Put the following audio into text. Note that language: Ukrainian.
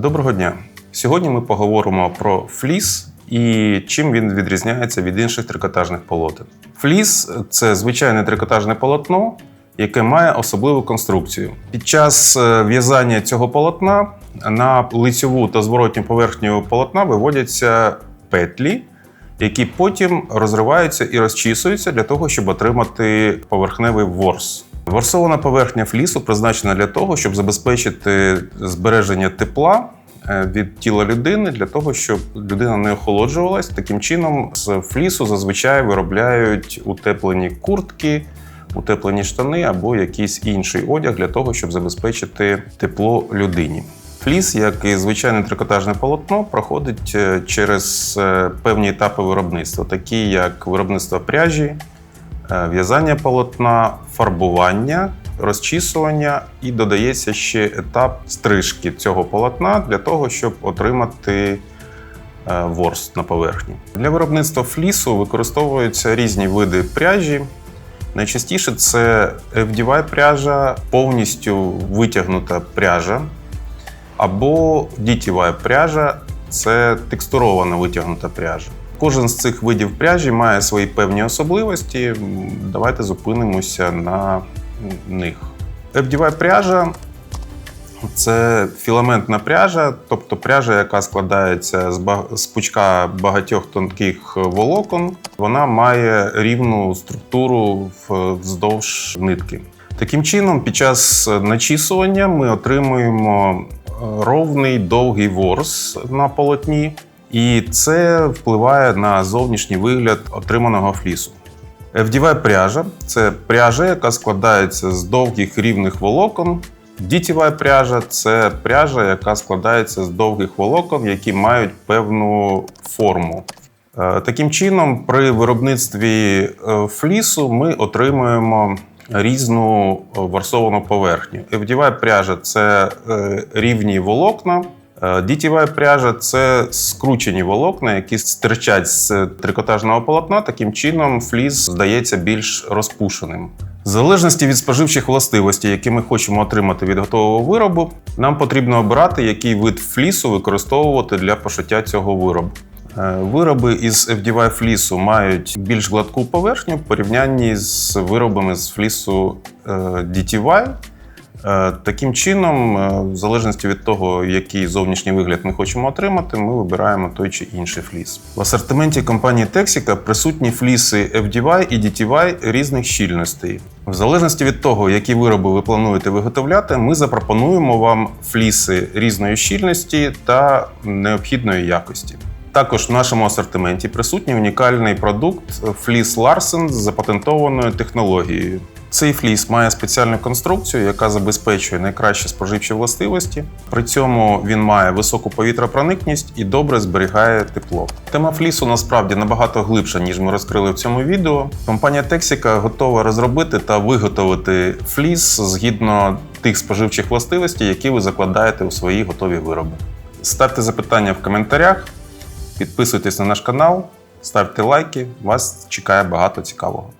Доброго дня! Сьогодні ми поговоримо про фліс і чим він відрізняється від інших трикотажних полотен. Фліс це звичайне трикотажне полотно, яке має особливу конструкцію. Під час е, в'язання цього полотна на лицьову та зворотню поверхню полотна виводяться петлі, які потім розриваються і розчісуються для того, щоб отримати поверхневий ворс. Ворсована поверхня флісу призначена для того, щоб забезпечити збереження тепла е, від тіла людини, для того, щоб людина не охолоджувалась. Таким чином, з флісу зазвичай виробляють утеплені куртки, утеплені штани або якийсь інший одяг для того, щоб забезпечити тепло людині. Фліс, як і звичайне трикотажне полотно, проходить е, через е, певні етапи виробництва, такі як виробництво пряжі, в'язання полотна, фарбування, розчісування і додається ще етап стрижки цього полотна для того, щоб отримати е, ворс на поверхні. Для виробництва флісу використовуються різні види пряжі. Найчастіше це FDY пряжа, повністю витягнута пряжа, або DTY пряжа це текстурована витягнута пряжа. Кожен з цих видів пряжі має свої певні особливості. Давайте зупинимося на них. FDY пряжа це філаментна пряжа, тобто пряжа, яка складається з пучка багатьох тонких волокон. Вона має рівну структуру вздовж нитки. Таким чином, під час начісування ми отримуємо е, ровний довгий ворс на полотні, і це впливає на зовнішній вигляд отриманого флісу. FDY пряжа це пряжа, яка складається з довгих рівних волокон. DTY пряжа це пряжа, яка складається з довгих волокон, які мають певну форму. Е, Таким чином, при виробництві е, флісу ми отримуємо різну е, варсовану поверхню. FDY пряжа це рівні волокна. Е, DTY пряжа це скручені волокна, які стирчать з трикотажного полотна. Таким чином, фліс здається більш розпушеним. В залежності від споживчих властивостей, які ми хочемо отримати від готового виробу, нам потрібно обирати, який вид флісу використовувати для пошиття цього виробу. Е, Вироби із FDY флісу мають більш гладку поверхню в порівнянні з виробами з флісу е, DTY. Е, Таким чином, е, в залежності від того, який зовнішній вигляд ми хочемо отримати, ми вибираємо той чи інший фліс. В асортименті компанії Texaco присутні фліси FDY і DTY різних щільностей. В залежності від того, які вироби ви плануєте виготовляти, ми запропонуємо вам фліси різної щільності та необхідної якості. Також в нашому асортименті присутній унікальний продукт фліс Larsen з запатентованою технологією. Цей фліс має спеціальну конструкцію, яка забезпечує найкращі споживчі властивості. При цьому він має високу повітропроникність і добре зберігає тепло. Тема флісу насправді набагато глибша, ніж ми розкрили в цьому відео. Компанія Texaco готова розробити та виготовити фліс згідно тих споживчих властивостей, які ви закладаєте у свої готові вироби. Ставте запитання в коментарях, підписуйтесь на наш канал, ставте лайки. Вас чекає багато цікавого.